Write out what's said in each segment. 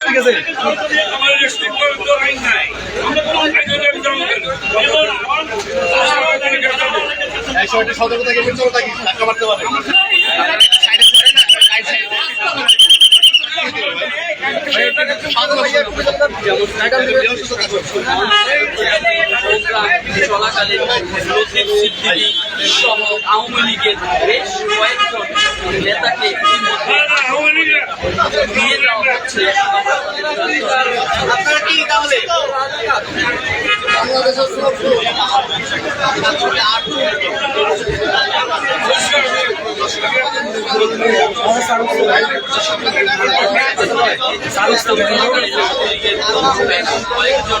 ঠিক আছে। সতর্ক থাকে চলো থাকি টাকা মারতে পারে। চলাকালীন লতিফ সিদ্দিকী সহ আওয়ামী লীগের বেশ কয়েকজন নেতাকে ইতিমধ্যে নিয়ে যাওয়া হচ্ছে আপনারা কি তাহলে কয়েকজন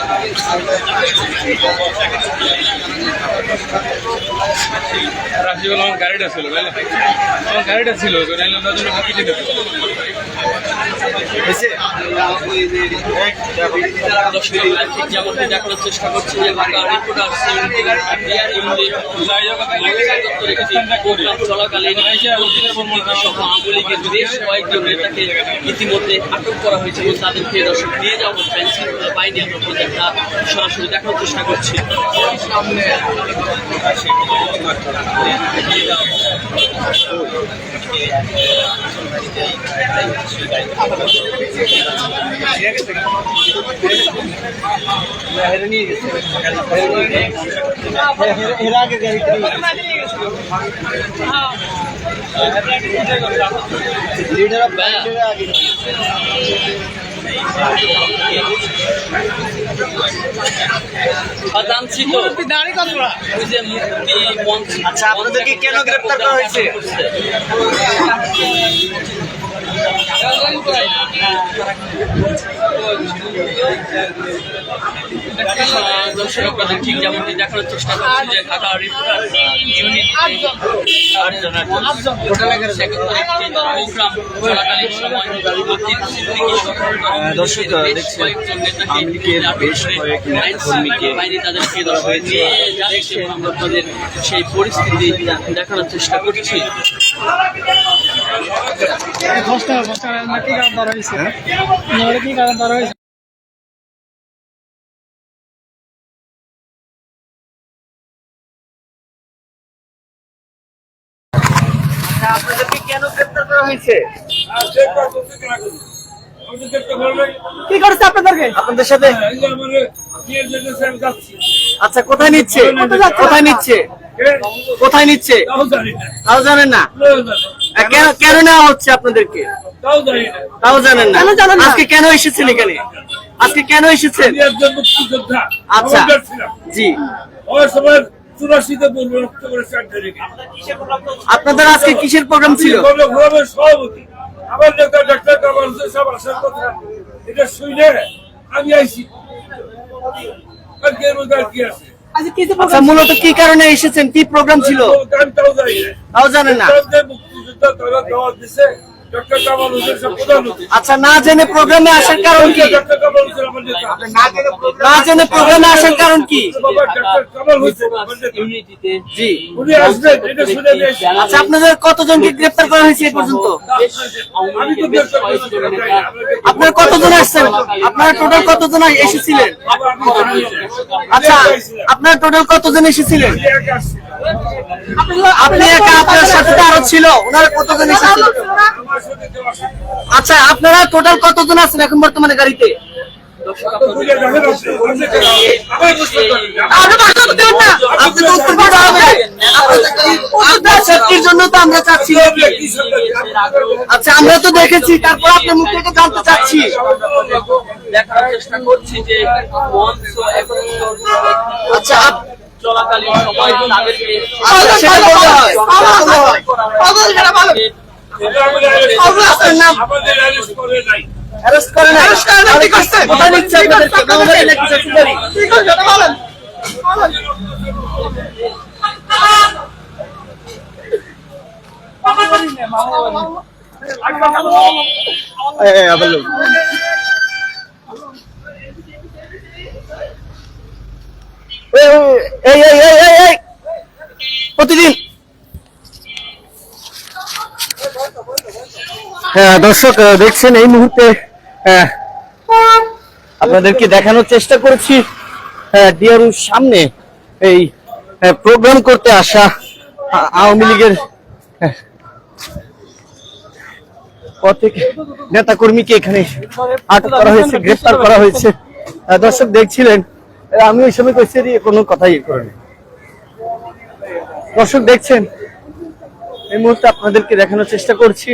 আমার গাড়িটা ছিল বুঝলে? আমার গাড়িটা ছিল জন্য চেষ্টা করছি যে চলাকালীন ইতিমধ্যে আটক করা হয়েছে এবং তাদেরকে দর্শক নিয়ে যাওয়া হচ্ছে। আইন শৃঙ্খলা বাহিনী আমরা প্রত্যেকটা সরাসরি দেখার চেষ্টা করছি। মঞ্চ আচ্ছা, আপনাদেরকে কেন গ্রেপ্তার করা হয়েছে? দর্শক আপনাদের ঠিক যেমনটি দেখানোর চেষ্টা করছি যে ঢাকা রিপোর্টার ইউনিট দর্শক, দেখছেন, বেশ কয়েক আপনাদের সেই পরিস্থিতি দেখানোর চেষ্টা করছি। দশটা দশটা কি কারণ ধরা হয়েছে। কি কারণ ধরা হয়েছে। আপনাদেরকে কেন গ্রেপ্তার করা হয়েছে? কি করছে আপনাদেরকে? আপনাদের সাথে? আচ্ছা কোথায় নিচ্ছে? কোথায় নিচ্ছে? কোথায় নিচ্ছে? তাও জানেন না? কেন কেন নেওয়া হচ্ছে আপনাদেরকে? তাও জানেন না। কেন জানেন না? আজকে কেন এসেছেন এখানে? আজকে কেন এসেছেন? আচ্ছা। জি। চুরাশিতে বলব রক্ত করে আপনাদের আজকে কিসের প্রোগ্রাম ছিল? সভাপতি। আমার নেতা ডাক্তার কামাল হোসেন সাহেব আসার কথা। এটা শুনে আমি আইছি। মধ্যে কি আছে? আচ্ছা কিছু আচ্ছা মূলত কি কারণে এসেছেন? কি প্রোগ্রাম ছিল? আমি তাও জানি না। জানেন না। যে মুক্তিযোদ্ধা তারা দাওয়াত দিছে আচ্ছা না জেনে প্রোগ্রামে আসার কারণ কি? না জেনে প্রোগ্রামে আসার কারণ কি? জি। আচ্ছা আপনাদের কতজনকে গ্রেফতার করা হয়েছে এ পর্যন্ত? আপনারা কতজন আসছেন? আপনারা টোটাল কতজন এসেছিলেন। আচ্ছা আপনারা টোটাল কতজন এসেছিলেন। আপনি একা আপনার সাথে আরও ছিল। ওনারা কতজন এসেছিল? আচ্ছা আপনারা টোটাল কতজন আছেন এখন বর্তমানে গাড়িতে? আচ্ছা আমরা তো দেখেছি তারপর আপনার মুখ থেকে জানতে চাচ্ছি। দেখার চেষ্টা করছি যে আচ্ছা চলাকালীন সময় তাদেরকে আচ্ছা, হয়। হয়। প্রতিদিন দর্শক দেখছেন এই মুহূর্তে আপনাদেরকে দেখানোর চেষ্টা করেছি ডিআরুর সামনে এই প্রোগ্রাম করতে আসা আওয়ামী লীগের নেতা কর্মীকে এখানে আটক করা হয়েছে গ্রেফতার করা হয়েছে। দর্শক, দেখছিলেন আমি ওই সময় কইছি কোনো কথাই করেনি। দর্শক, দেখছেন, এই মুহূর্তে আপনাদেরকে দেখানোর চেষ্টা করছি।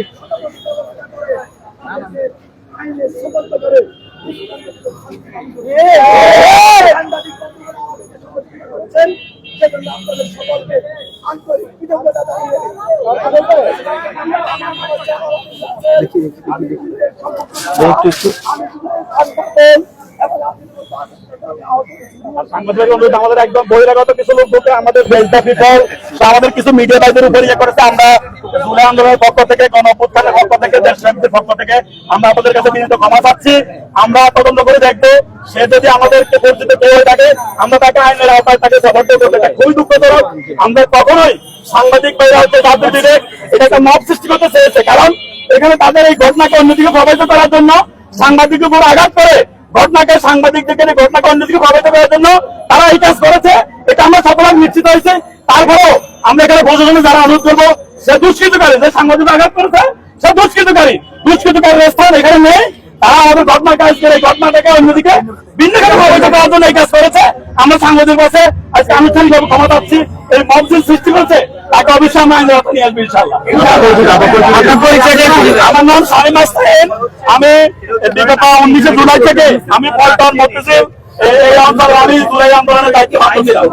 একটু একটু সাংবাদিক অনুরোধ আমাদের একদম বহিরাগত কিছু লোক ঢুকে আমাদের আমাদের কিছু মিডিয়া উপর ইয়ে করেছে। আমরা জুলাই আন্দোলনের পক্ষ থেকে, গণ অভ্যুত্থানের পক্ষ থেকে পক্ষ থেকে, আমরা আপনাদের কাছে বিনীত ক্ষমা আমরা তদন্ত করে দেখব, সে যদি আমাদেরকে পরিচিত কেউ হয়ে থাকে, আমরা তাকে আইনের আওতায় তাকে সমর্থন করতে চাই। খুবই দুঃখজনক, আমরা কখনোই সাংবাদিক ভাইরা হচ্ছে এটা একটা মত সৃষ্টি করতে চেয়েছে। কারণ এখানে তাদের এই ঘটনাকে অন্যদিকে প্রভাবিত করার জন্য সাংবাদিকের উপর আঘাত করে ঘটনাকে সাংবাদিকদেরকে নিয়ে ঘটনাকে অন্যদিকে প্রভাবিত করার জন্য তারা এই কাজ করেছে। এটা আমরা সফলতা নিশ্চিত হয়েছে। তারপরেও আমরা এখানে প্রশাসনে যারা অনুরোধ করব সে দুষ্কৃতকারী যে সাংবাদিক আঘাত করেছে সে দুষ্কৃতকারী দুষ্কৃতকারীর স্থান এখানে নেই। তারা আমাদের ঘটনা কাজ করে ঘটনাটাকে অন্যদিকে ভিন্নভাবে প্রভাবিত করার জন্য এই কাজ করেছে। আমরা সাংবাদিক কাছে আজকে আনুষ্ঠানিকভাবে ক্ষমা চাচ্ছি। এই মবজিল সৃষ্টি করেছে তাকে অবশ্যই আমরা আইনের আওতায় নিয়ে আসব দিন। আমার নাম সালিম আসতেন আমি বিগত উনিশে জুলাই থেকে। আমি পল্টন মতিঝিল এই- এই অঞ্চলে আমি জুলাই আন্দোলনের দায়িত্ব পালন ছিলাম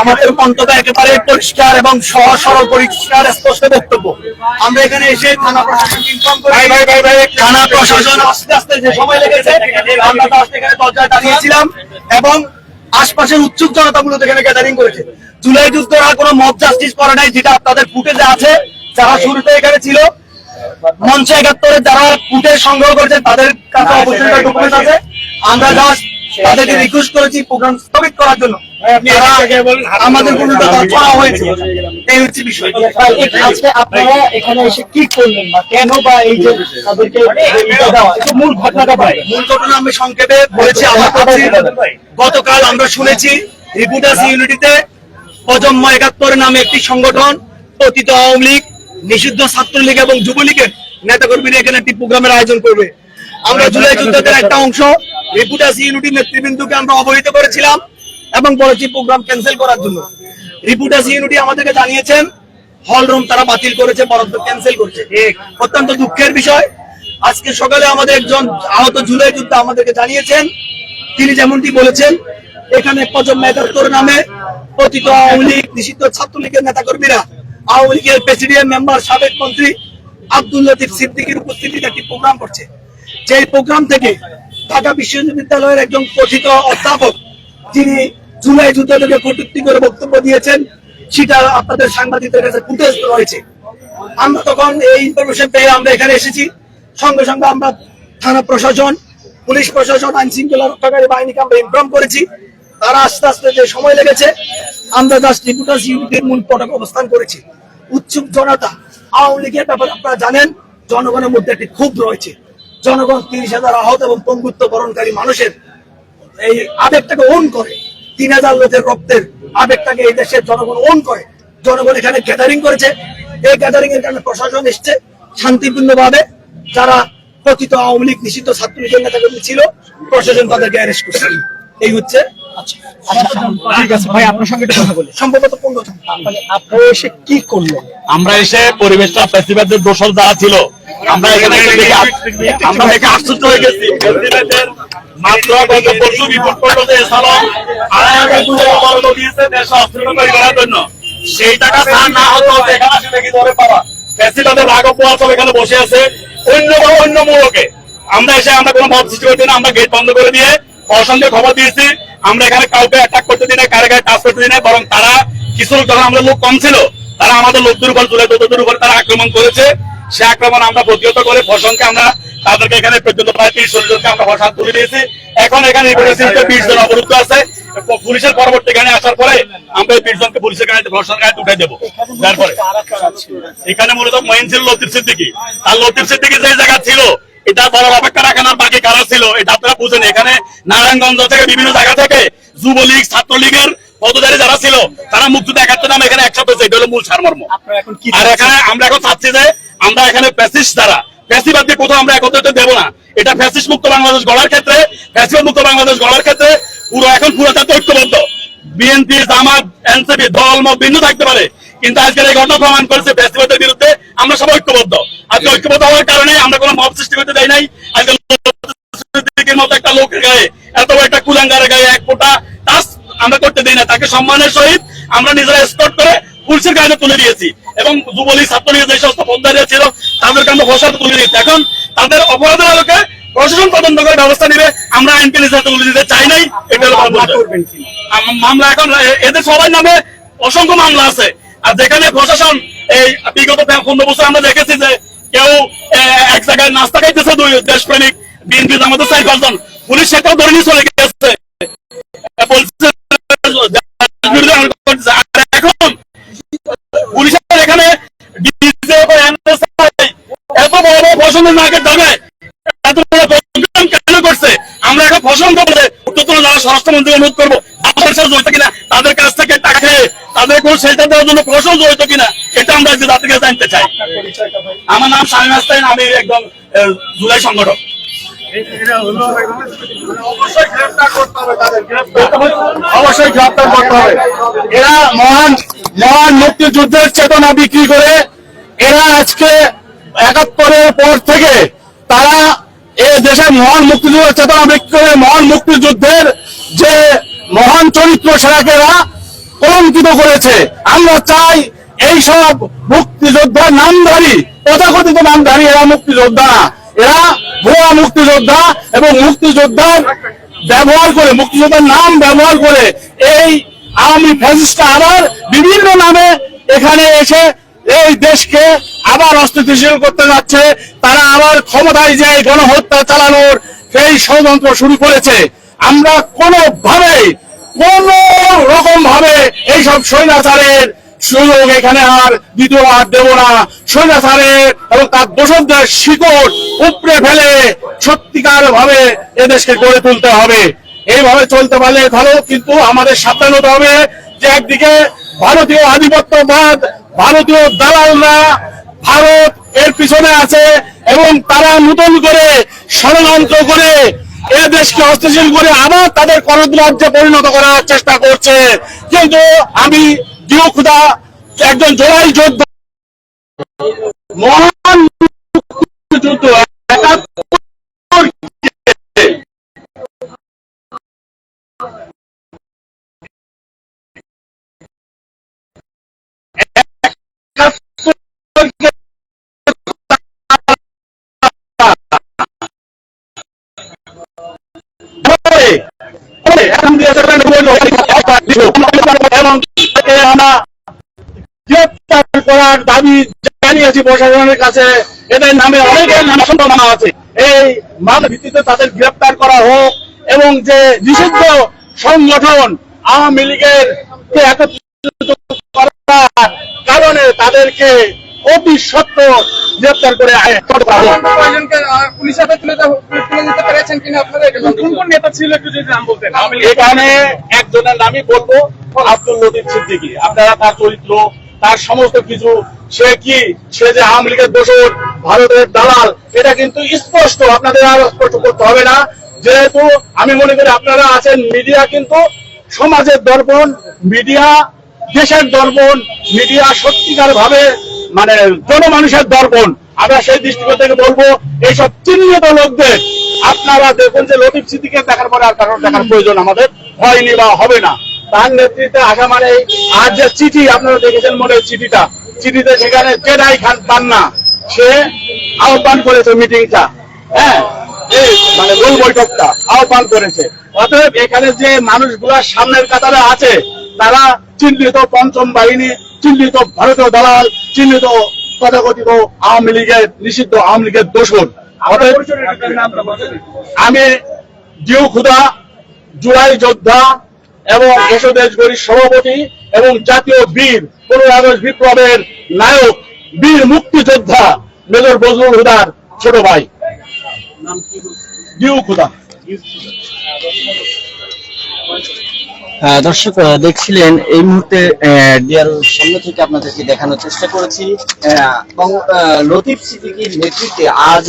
আমাদের মন্তব্য একেবারে পরিষ্কার এবং সহজ সরল পরিষ্কার স্পষ্ট বক্তব্য। আমরা এখানে এসে থানা প্রশাসন থানা প্রশাসন আস্তে আস্তে যে সময় লেগেছে আমরা এখানে দরজায় দাঁড়িয়েছিলাম এবং আশপাশের উৎসুক জনতা মূলত এখানে গ্যাদারিং করেছে। জুলাই যুদ্ধরা কোনো মব জাস্টিস করে নাই যেটা আপনাদের ফুটেজে আছে যারা শুরুতে এখানে ছিল। মঞ্চ একাত্তরে যারা ফুটেজ সংগ্রহ করেছে তাদের কাছে অবশ্যই ডকুমেন্ট আছে। আমরা জাস্ট তাদেরকে রিকোয়েস্ট করেছি প্রোগ্রাম স্থগিত করার জন্য। আমাদের কোনো হয়েছে এই হচ্ছে বিষয়। আজকে আপনারা এখানে এসে কি করলেন বা কেন বা এই যে তাদেরকে একটু মূল ঘটনাটা মূল ঘটনা আমি সংক্ষেপে বলেছি আমার কাছে গতকাল আমরা শুনেছি রিপুটাস ইউনিটিতে প্রজন্ম একাত্তর নামে একটি সংগঠন অতীত আওয়ামী লীগ নিষিদ্ধ ছাত্রলীগ এবং যুবলীগের নেতাকর্মীরা এখানে একটি প্রোগ্রামের আয়োজন করবে। আমরা জুলাই যুদ্ধের একটা অংশ রিপুটাস ইউনিটি নেতৃবৃন্দকে আমরা অবহিত করেছিলাম এবং বলেছি প্রোগ্রাম ক্যান্সেল করার জন্য। রিপুটাস ইউনিটি আমাদেরকে জানিয়েছেন হল রুম তারা বাতিল করেছে বরাদ্দ ক্যান্সেল করছে। অত্যন্ত দুঃখের বিষয়। আজকে সকালে আমাদের একজন আহত জুলাই যোদ্ধা আমাদেরকে জানিয়েছেন তিনি যেমনটি বলেছেন এখানে একাত্তর নামে আওয়ামী লীগ নিষিদ্ধ ছাত্রলীগের নেতাকর্মীরা আওয়ামী লীগের প্রেসিডেন্ট মেম্বার সাবেক মন্ত্রী আব্দুল লতিফ সিদ্দিকির উপস্থিতিতে একটি প্রোগ্রাম করছে। যে প্রোগ্রাম থেকে ঢাকা বিশ্ববিদ্যালয়ের একজন কথিত অধ্যাপক যিনি জুলাই যুদ্ধ থেকে কটূক্তি করে বক্তব্য দিয়েছেন, সেটা আপনাদের সাংবাদিকদের কাছে ফুটেজ রয়েছে। আমরা তখন এই ইনফরমেশন পেয়ে আমরা এখানে এসেছি। সঙ্গে সঙ্গে আমরা থানা প্রশাসন, পুলিশ প্রশাসন, আইন শৃঙ্খলা রক্ষাকারী বাহিনীকে আমরা ইনফর্ম করেছি। তারা আস্তে আস্তে যে সময় লেগেছে, আমরা জাস্ট রিপুটাস ইউনিটের মূল পটক অবস্থান করেছি। উৎসুক জনতা, আওয়ামী লীগের ব্যাপারে আপনারা জানেন, জনগণের মধ্যে একটি ক্ষোভ রয়েছে। জনগণ তিরিশ হাজার আহত এবং পঙ্গুত্ব বরণকারী মানুষের এই আবেগটাকে ওন করে। তিন হাজার লোকের রক্তের আবেগটাকে এই দেশের জনগণ ওন করে। জনগণ এখানে গ্যাদারিং করেছে। এই গ্যাদারিং এর কারণে প্রশাসন এসছে শান্তিপূর্ণ ভাবে যারা প্রকৃত আওয়ামী লীগ নিষিদ্ধ ছাত্রলীগের নেতাকর্মী ছিল প্রশাসন তাদেরকে অ্যারেস্ট করছে। এই হচ্ছে আচ্ছা ঠিক আছে ভাই আপনার সঙ্গে একটু কথা সম্ভবত পনেরো আপনি এসে কি করলেন? আমরা এসে পরিবেশটা ফেস্টিভ্যালের দোষর যারা ছিল আমরা এখানে আমরা দেখে আশ্চর্য হয়ে গেছি। আমরা এসে আমরা কোনো সৃষ্টি না, আমরা গেট বন্ধ করে দিয়ে খবর দিয়েছি। আমরা এখানে কাউকে অ্যাটাক করতে করতে বরং তারা কিছু যখন আমাদের লোক কম ছিল, তারা আমাদের লোকদের উপর তোদের উপর তারা আক্রমণ করেছে। সে আক্রমণ আমরা প্রতিহত করে প্রশাসনকে আমরা তাদেরকে এখানে পর্যন্ত প্রায় তিরিশ চল্লিশ জনকে আমরা প্রশাসন তুলে দিয়েছি। এখন এখানে বিশ জন অবরুদ্ধ আছে। পুলিশের পরবর্তী গানে আসার পরে আমরা এই বিশ জনকে পুলিশের গাড়িতে প্রশাসন গাড়িতে উঠে দেবো। তারপরে এখানে মূলত মহিন ছিল লতিফ সিদ্দিকি। তার লতিফ সিদ্দিকি যে জায়গা ছিল এটা বড় অপেক্ষা রাখার আর বাকি কারা ছিল এটা আপনারা বুঝেন। এখানে নারায়ণগঞ্জ থেকে বিভিন্ন জায়গা থেকে যুবলীগ ছাত্রলীগের পদধারী যারা ছিল তারা মুক্তিতে একাত্তর নামে এখানে একসাথে এটা হলো মূল সারমর্ম। কি আর এখানে আমরা এখন চাচ্ছি যে আমরা এখানে ফ্যাসিস্ট দ্বারা ফ্যাসিবাদ দিয়ে কোথাও আমরা একত্রিত দেবো না। এটা ফ্যাসিস্ট মুক্ত বাংলাদেশ গড়ার ক্ষেত্রে, ফ্যাসিবাদ মুক্ত বাংলাদেশ গড়ার ক্ষেত্রে পুরো এখন পুরো জাতি ঐক্যবদ্ধ। বিএনপি, জামাত, এনসিপি দল, মত ভিন্ন থাকতে পারে। কিন্তু আজকের এই ঘটনা প্রমাণ করেছে ফ্যাসিবাদের বিরুদ্ধে আমরা সবাই ঐক্যবদ্ধ। আজকে ঐক্যবদ্ধ হওয়ার কারণে আমরা কোনো মত সৃষ্টি করতে দেয় নাই। আজকে মতো একটা লোকের গায়ে, এত একটা কুলাঙ্গারের গায়ে এক ফোঁটা আমরা করতে দিই না। তাকে সম্মানের সহিত আমরা নিজেরা স্কট করে পুলিশের গায়ে তুলে দিয়েছি। এবং যুবলীগ ছাত্রলীগ যে সমস্ত পদ্মারীরা ছিল তাদেরকে আমরা বসাতে তুলে দিয়েছি। এখন তাদের অপরাধের আলোকে প্রশাসন তদন্ত করে ব্যবস্থা নিবে। আমরা আইনকে নিজের হাতে তুলে দিতে চাই নাই। এটা মামলা এখন এদের সবার নামে অসংখ্য মামলা আছে। আর যেখানে প্রশাসন এই বিগত পনেরো বছর আমরা দেখেছি যে কেউ এক জায়গায় নাস্তা খাইতেছে দুই দেশপ্রেমিক বিএনপি আমাদের চার পাঁচজন। পুলিশ সেটাও ধরে নিয়ে চলে গেছে অনুরোধ করব সাথে জড়িত কিনা তাদের কাছ থেকে টাকা খেয়ে তাদের কোন সেটা দেওয়ার জন্য প্রশ্ন জড়িত কিনা এটা আমরা আজকে কাছে জানতে চাই। আমার নাম হাসান আমি একদম জুলাই সংগঠক। অবশ্যই গ্রেপ্তার করতে হবে এরা মহান মহান মুক্তিযুদ্ধের চেতনা বিক্রি করে এরা আজকে একাত্তরের পর থেকে তারা এ দেশের মহান মুক্তিযুদ্ধের চেতনা বিক্রি করে মহান মুক্তিযুদ্ধের যে মহান চরিত্র সেটাকে এরা কলঙ্কিত করেছে। আমরা চাই এই সব মুক্তিযোদ্ধার নামধারী, তথাকথিত নামধারী এরা মুক্তিযোদ্ধা না। এরা ভুয়া মুক্তিযোদ্ধা এবং মুক্তিযোদ্ধার ব্যবহার করে, মুক্তিযোদ্ধার নাম ব্যবহার করে এই আওয়ামী ফ্যাসিস্টরা আবার বিভিন্ন নামে এখানে এসে এই দেশকে আবার অস্থিতিশীল করতে যাচ্ছে। তারা আবার ক্ষমতায় যে গণহত্যা চালানোর সেই ষড়যন্ত্র শুরু করেছে। আমরা কোনোভাবেই কোন রকম ভাবে এইসব স্বৈরাচারের সুযোগ এখানে আর দ্বিতীয়বার দেব না। স্বৈরাচারের এবং তার দোষকদের শিকড় উপড়ে ফেলে সত্যিকার ভাবে এদেশকে গড়ে তুলতে হবে। এইভাবে চলতে পারলে ধরো কিন্তু আমাদের সাবধান হতে হবে যে একদিকে ভারতীয় আধিপত্যবাদ, ভারতীয় দালালরা ভারত এর পিছনে আছে এবং তারা নতুন করে ষড়যন্ত্র করে এ দেশকে হস্তশীল করে আবার তাদের করদ্রাজ্যে পরিণত করার চেষ্টা করছে। কিন্তু আমি খুদা একজন জোড়াই যোদ্ধা, মহান করার দাবি জানিয়েছি প্রশাসনের কাছে এদের নামে অনেকের নাম সম্ভাবনা আছে এই মান ভিত্তিতে তাদের গ্রেপ্তার করা হোক এবং যে নিষিদ্ধ সংগঠন আওয়ামী লীগের কারণে তাদেরকে অতি সত্য গ্রেপ্তার করে এখানে একজনের নামই বলব আব্দুল লতিফ সিদ্দিকী। আপনারা তার চরিত্র তার সমস্ত কিছু সে কি সে যে আওয়ামী লীগের দোষর ভারতের দালাল এটা কিন্তু স্পষ্ট আপনাদের আর স্পষ্ট করতে হবে না। যেহেতু আমি মনে করি আপনারা আছেন মিডিয়া কিন্তু সমাজের দর্পণ মিডিয়া দেশের দর্পণ মিডিয়া সত্যিকার ভাবে মানে জনমানুষের দর্পণ। আমরা সেই দৃষ্টিকোণ থেকে বলব, এইসব চিহ্নিত লোকদের, আপনারা দেখুন যে লতিফ সিদ্দিকে দেখার পরে আর কারণ দেখার প্রয়োজন আমাদের হয়নি বা হবে না। তার নেতৃত্বে আসা মানে আর যে চিঠি, আপনারা দেখেছেন মনে চিঠিটা। চিঠিতে সেখানে জেদাই খান পান্না, সে আহ্বান করেছে মিটিংটা। হ্যাঁ এই মানে গোল বৈঠকটা আহ্বান করেছে। অতএব এখানে যে মানুষগুলা সামনের কাতারে আছে তারা চিহ্নিত পঞ্চম বাহিনী চিহ্নিত ভারতীয় দালাল চিহ্নিত তথাকথিত আওয়ামী লীগের নিষিদ্ধ আওয়ামী লীগের দোষর। আমি জিউ খুদা জুলাই যোদ্ধা এবং দেশ গরিব সভাপতি এবং জাতীয় বীর পনেরো আগস্ট বিপ্লবের নায়ক বীর মুক্তিযোদ্ধা মেজর বজরুল হুদার ছোট ভাই। জিউ খুদা। দর্শক দেখছিলেন এই মুহূর্তে ডিয়ার সামনে থেকে আপনাদেরকে দেখানোর চেষ্টা করেছি। এবং লতিফ সিদ্দিকীর নেতৃত্বে আজ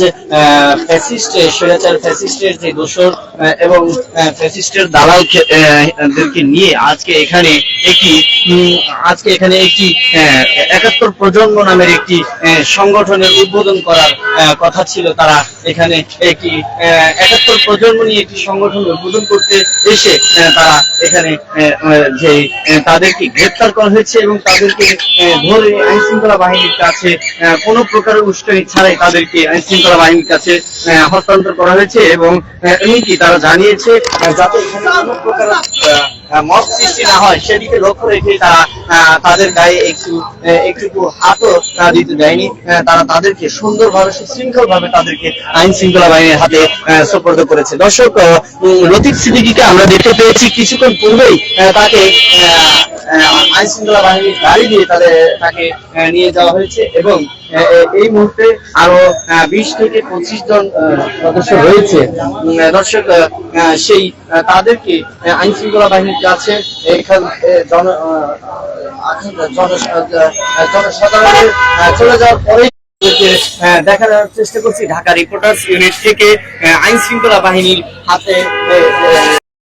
ফ্যাসিস্ট স্বৈরাচার ফ্যাসিস্টের যে দোষর এবং ফ্যাসিস্টের দালাল দেরকে নিয়ে আজকে এখানে একটি আজকে এখানে একটি একাত্তর প্রজন্ম নামের একটি সংগঠনের উদ্বোধন করার কথা ছিল। তারা এখানে একটি একাত্তর প্রজন্ম নিয়ে একটি সংগঠন উদ্বোধন করতে এসে তারা এখানে যে তাদেরকে গ্রেপ্তার করা হয়েছে এবং তাদেরকে ধরে আইন শৃঙ্খলা বাহিনীর কাছে কোনো প্রকার উস্কানি ছাড়াই তাদেরকে আইন শৃঙ্খলা বাহিনীর কাছে হস্তান্তর করা হয়েছে এবং এমনকি তারা জানিয়েছে যাতে কোনো প্রকার মত সৃষ্টি না হয় সেদিকে লক্ষ্য রেখে তারা তাদের গায়ে একটু আহ, একটুকু হাতও দিতে দেয়নি। তারা তাদেরকে সুন্দরভাবে সুশৃঙ্খল ভাবে তাদেরকে আইন শৃঙ্খলা বাহিনীর হাতে সোপর্দ করেছে। দর্শক লতিফ সিদ্দিকীকে আমরা দেখতে পেয়েছি কিছুক্ষণ পূর্বেই তাকে আইন শৃঙ্খলা বাহিনীর গাড়ি দিয়ে তাদের তাকে নিয়ে যাওয়া হয়েছে এবং এই মুহূর্তে আরও বিশ থেকে পঁচিশ জন সদস্য রয়েছে। দর্শক সেই তাদেরকে আইন শৃঙ্খলা বাহিনীর কাছে জন জনসাধারণের চলে যাওয়ার পরে দেখার চেষ্টা করছি। ঢাকা রিপোর্টার্স ইউনিট থেকে আইন শৃঙ্খলা বাহিনীর হাতে